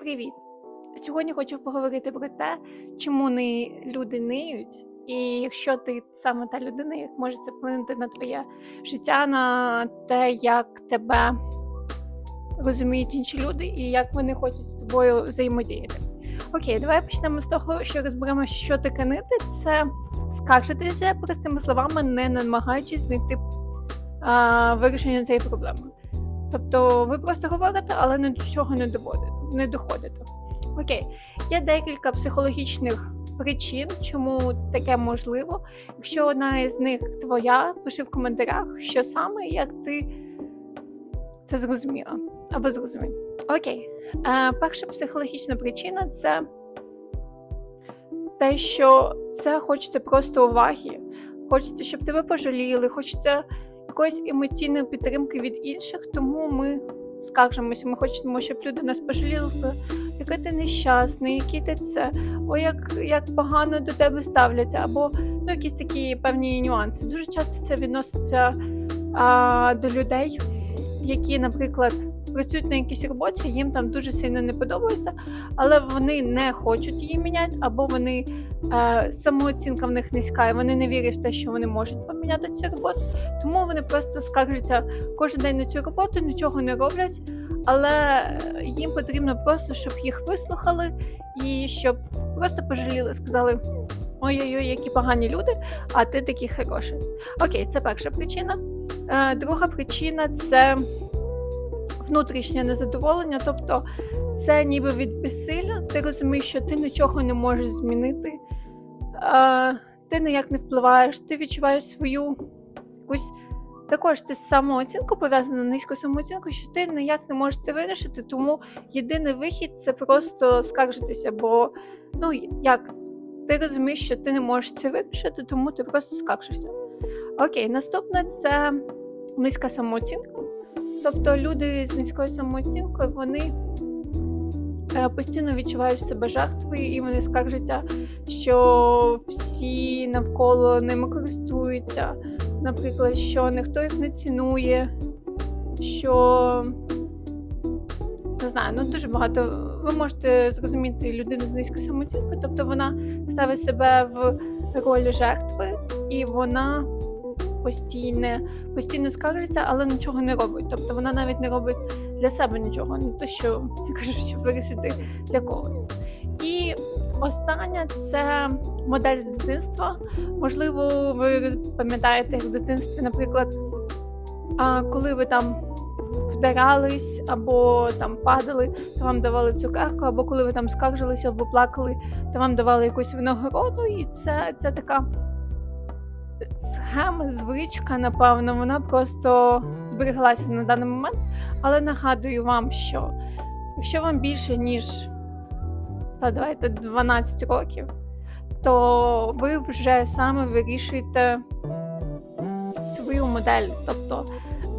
Привіт! Сьогодні хочу поговорити про те, чому не люди ниють, і якщо ти саме та людина, як може це вплинути на твоє життя, на те, як тебе розуміють інші люди і як вони хочуть з тобою взаємодіяти. Окей, давай почнемо з того, що розберемо, що таке нити. Це скаржитися простими словами, не намагаючись знайти а, вирішення цієї проблеми. Тобто ви просто говорите, але ні до чого не доводите, не доходите. Окей, є декілька психологічних причин, чому таке можливо. Якщо одна із них твоя, пиши в коментарях, що саме, як ти це зрозуміла або зрозумів. Окей, е, перша психологічна причина це те, що це хочеться просто уваги. Хочеться, щоб тебе пожаліли, хочеться якоїсь емоційної підтримки від інших, тому ми скаржимося. Ми хочемо, щоб люди нас пожаліли, сказали, який ти нещасний, який ти це, о, як як погано до тебе ставляться, або ну, якісь такі певні нюанси. Дуже часто це відноситься а, до людей, які, наприклад, працюють на якійсь роботі, їм там дуже сильно не подобається, але вони не хочуть її міняти, або вони е, самооцінка в них низька, і вони не вірять в те, що вони можуть поміняти цю роботу. Тому вони просто скаржаться кожен день на цю роботу, нічого не роблять, але їм потрібно просто, щоб їх вислухали і щоб просто пожаліли, сказали. Ой-ой-ой, які погані люди, а ти такий хороший. Окей, це перша причина. Е, друга причина це внутрішнє незадоволення, тобто це ніби від безсилля. Ти розумієш, що ти нічого не можеш змінити, ти ніяк не впливаєш, ти відчуваєш свою якусь. Також це самооцінку пов'язано низько самооцінку, що ти ніяк не можеш це вирішити, тому єдиний вихід це просто скаржитися. Бо ну як ти розумієш, що ти не можеш це вирішити, тому ти просто скаржишся. Окей, наступне це низька самооцінка. Тобто люди з низькою самооцінкою вони е, постійно відчувають себе жертвою, і вони скаржаться, що всі навколо ними користуються. Наприклад, що ніхто їх не цінує, що не знаю, ну дуже багато. Ви можете зрозуміти людину з низькою самооцінкою, тобто вона ставить себе в роль жертви, і вона постійно, постійно скаржиться, але нічого не робить. Тобто вона навіть не робить для себе нічого, не те, що я кажу, щоб вирішити для когось. І остання це модель з дитинства. Можливо, ви пам'ятаєте, як в дитинстві, наприклад, коли ви там вдарались або там падали, то вам давали цукерку, або коли ви там скаржилися або плакали, то вам давали якусь винагороду, і це, це така. Схема, звичка, напевно, вона просто збереглася на даний момент. Але нагадую вам, що якщо вам більше, ніж та давайте 12 років, то ви вже саме вирішуєте свою модель. Тобто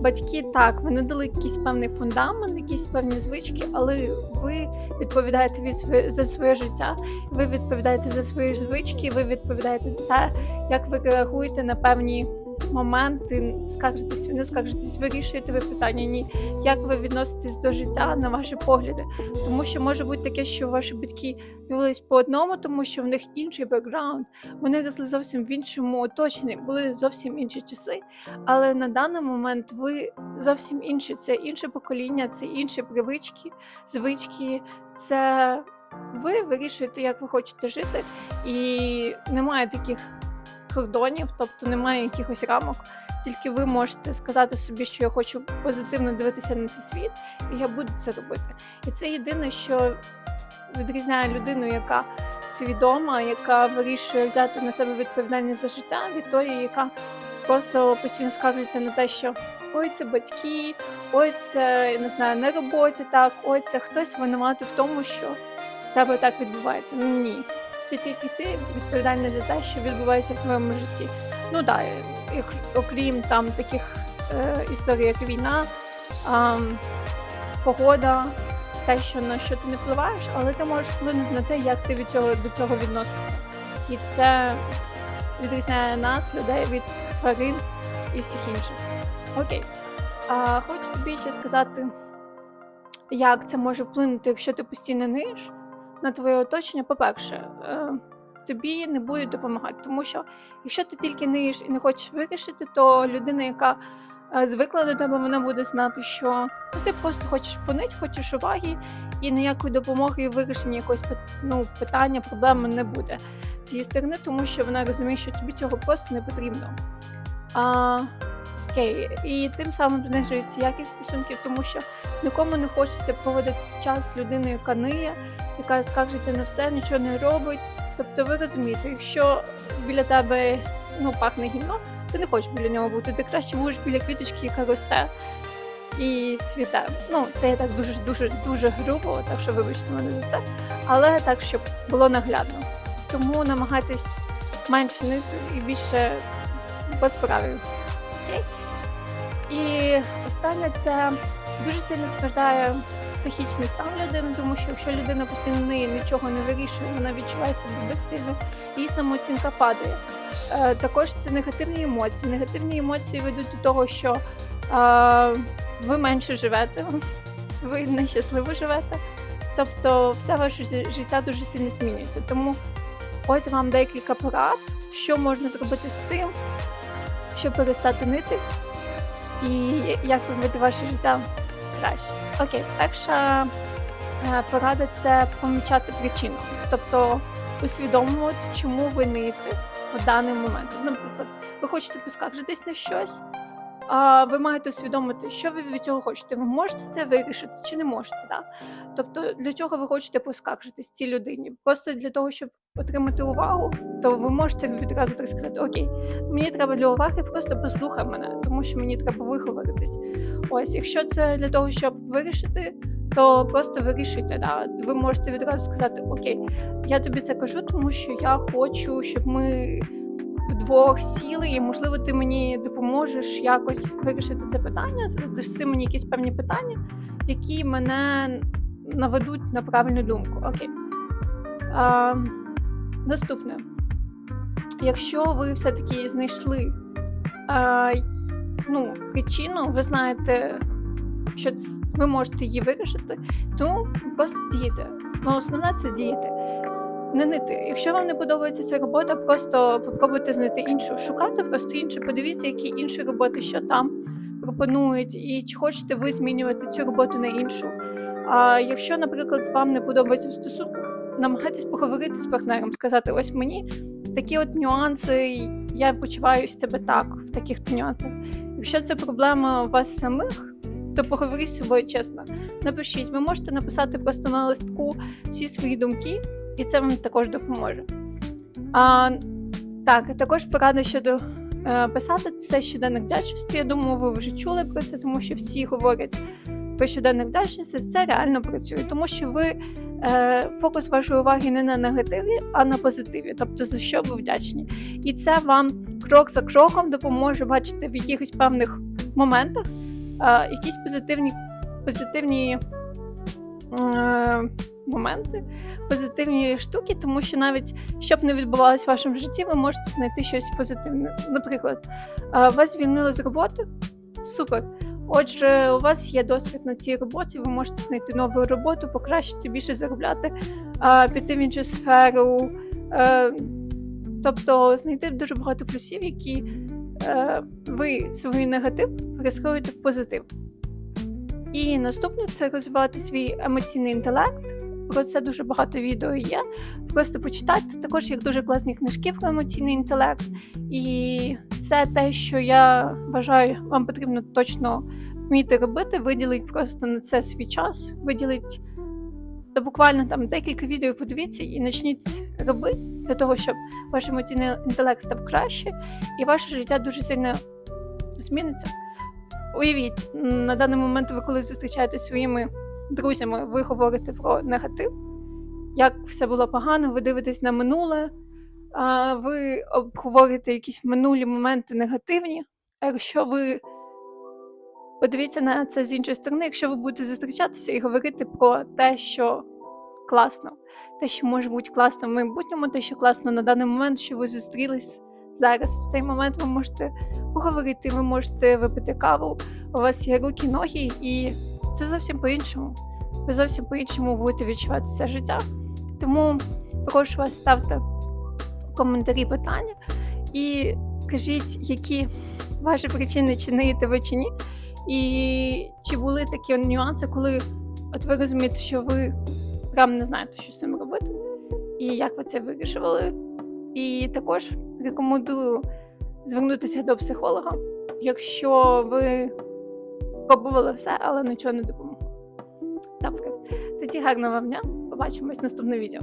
батьки так, вони дали якийсь певний фундамент, якісь певні звички, але ви відповідаєте від за своє життя, ви відповідаєте за свої звички, ви відповідаєте за те, як ви реагуєте на певні моменти, скаржитесь, не скаржитесь, вирішуєте ви питання, ні, як ви відноситесь до життя на ваші погляди. Тому що може бути таке, що ваші батьки дивились по одному, тому що в них інший бекграунд, вони росли зовсім в іншому оточенні, були зовсім інші часи. Але на даний момент ви зовсім інші. Це інше покоління, це інші привички, звички. це... Ви вирішуєте, як ви хочете жити, і немає таких кордонів, тобто немає якихось рамок. Тільки ви можете сказати собі, що я хочу позитивно дивитися на цей світ, і я буду це робити. І це єдине, що відрізняє людину, яка свідома, яка вирішує взяти на себе відповідальність за життя, від тої, яка просто постійно скаржиться на те, що ой, це батьки, ой, це не знаю, на роботі так, ой, це хтось винуватий в тому, що тебе так відбувається. Ну ні ти тільки ти відповідальний за те, що відбувається в твоєму житті. Ну так, окрім там таких е, історій, як війна, е, погода, те, що на що ти не впливаєш, але ти можеш вплинути на те, як ти від цього до цього відносишся. І це відрізняє нас, людей від тварин і всіх інших. Окей. А, Хочу тобі ще сказати як це може вплинути, якщо ти постійно ниєш на твоє оточення, по-перше, е, тобі не будуть допомагати. Тому що якщо ти тільки ниєш і не хочеш вирішити, то людина, яка е, звикла до тебе, вона буде знати, що ну, ти просто хочеш понить, хочеш уваги, і ніякої допомоги і вирішення якогось ну, питання, проблеми не буде з її сторони, тому що вона розуміє, що тобі цього просто не потрібно. А, окей, і тим самим знижується якість стосунків, тому що нікому не хочеться проводити час з людиною, яка ниє, яка скаржиться на все, нічого не робить. Тобто ви розумієте, якщо біля тебе ну, пахне гімно, ти не хочеш біля нього бути, ти краще будеш біля квіточки, яка росте і цвіте. Ну, це я так дуже дуже дуже грубо, так що вибачте мене за це. Але так, щоб було наглядно. Тому намагайтесь менше нити і більше по справі. І останнє це дуже сильно страждає психічний стан людини, тому що якщо людина постійно ниє, нічого не вирішує, вона відчуває себе безсильно, її самооцінка падає. Е, також це негативні емоції. Негативні емоції ведуть до того, що е, ви менше живете, ви нещасливо живете. Тобто все ваше життя дуже сильно змінюється. Тому ось вам декілька порад, що можна зробити з тим, щоб перестати нити, і як зробити ваше життя краще. Окей, перша порада це помічати причину, тобто усвідомлювати, чому ви ниєте в даний момент. Наприклад, ви хочете поскаржитись на щось, а ви маєте усвідомити, що ви від цього хочете. Ви можете це вирішити чи не можете. Да? Тобто, для чого ви хочете поскаржитись цій людині? Просто для того, щоб отримати увагу, то ви можете відразу так сказати: Окей, мені треба для уваги, просто послухай мене, тому що мені треба виговоритись. Ось, якщо це для того, щоб вирішити, то просто вирішуйте. Да? Ви можете відразу сказати: Окей, я тобі це кажу, тому що я хочу, щоб ми вдвох сіли, і можливо ти мені допоможеш якось вирішити це питання, задаси мені якісь певні питання, які мене наведуть на правильну думку. Окей. А, наступне. Якщо ви все-таки знайшли а, ну, причину, ви знаєте, що ви можете її вирішити, тому просто дієте. Ну, основне це діяти. Не нити. Якщо вам не подобається ця робота, просто попробуйте знайти іншу. Шукайте просто інше, подивіться, які інші роботи, що там пропонують, і чи хочете ви змінювати цю роботу на іншу. А якщо, наприклад, вам не подобається в стосунках, намагайтесь поговорити з партнером, сказати: ось мені такі от нюанси, я почуваю себе так в таких нюансах. Якщо це проблема у вас самих, то поговоріть з собою чесно. Напишіть, ви можете написати просто на листку всі свої думки, і це вам також допоможе. А, так, також порада щодо е, писати це щоденник вдячності. Я думаю, ви вже чули про це, тому що всі говорять про щоденник вдячності. Це реально працює, тому що ви фокус вашої уваги не на негативі, а на позитиві, тобто за що ви вдячні. І це вам крок за кроком допоможе бачити в якихось певних моментах е, якісь позитивні, позитивні е, моменти, позитивні штуки, тому що навіть щоб не відбувалось в вашому житті, ви можете знайти щось позитивне. Наприклад, е, вас звільнили з роботи. Супер. Отже, у вас є досвід на цій роботі, ви можете знайти нову роботу, покращити більше заробляти, піти в іншу сферу. Е, Тобто знайти дуже багато плюсів, які е, ви свій негатив пересховуєте в позитив. І наступне це розвивати свій емоційний інтелект. Про це дуже багато відео є. Просто почитайте. Також є дуже класні книжки про емоційний інтелект. І це те, що я вважаю, вам потрібно точно вміти робити. Виділіть просто на це свій час, виділіть та буквально там декілька відео подивіться і почніть робити для того, щоб ваш емоційний інтелект став краще, і ваше життя дуже сильно зміниться. Уявіть, на даний момент ви коли зустрічаєтесь своїми друзями, ви говорите про негатив, як все було погано, ви дивитесь на минуле, ви обговорюєте якісь минулі моменти негативні. А якщо ви подивіться на це з іншої сторони, якщо ви будете зустрічатися і говорити про те, що класно, те, що може бути класно в майбутньому, те, що класно на даний момент, що ви зустрілись зараз. В цей момент ви можете поговорити, ви можете випити каву, у вас є руки, ноги, і це зовсім по-іншому. ви зовсім по-іншому будете відчувати це життя. Тому прошу вас ставте в коментарі питання і кажіть, які ваші причини, чи ниєте ви чи ні. І чи були такі нюанси, коли от ви розумієте, що ви прям не знаєте, що з цим робити, і як ви це вирішували. І також рекомендую звернутися до психолога, якщо ви пробували все, але нічого не допомогло. Добре, тоді гарного вам дня. Побачимось в наступному відео.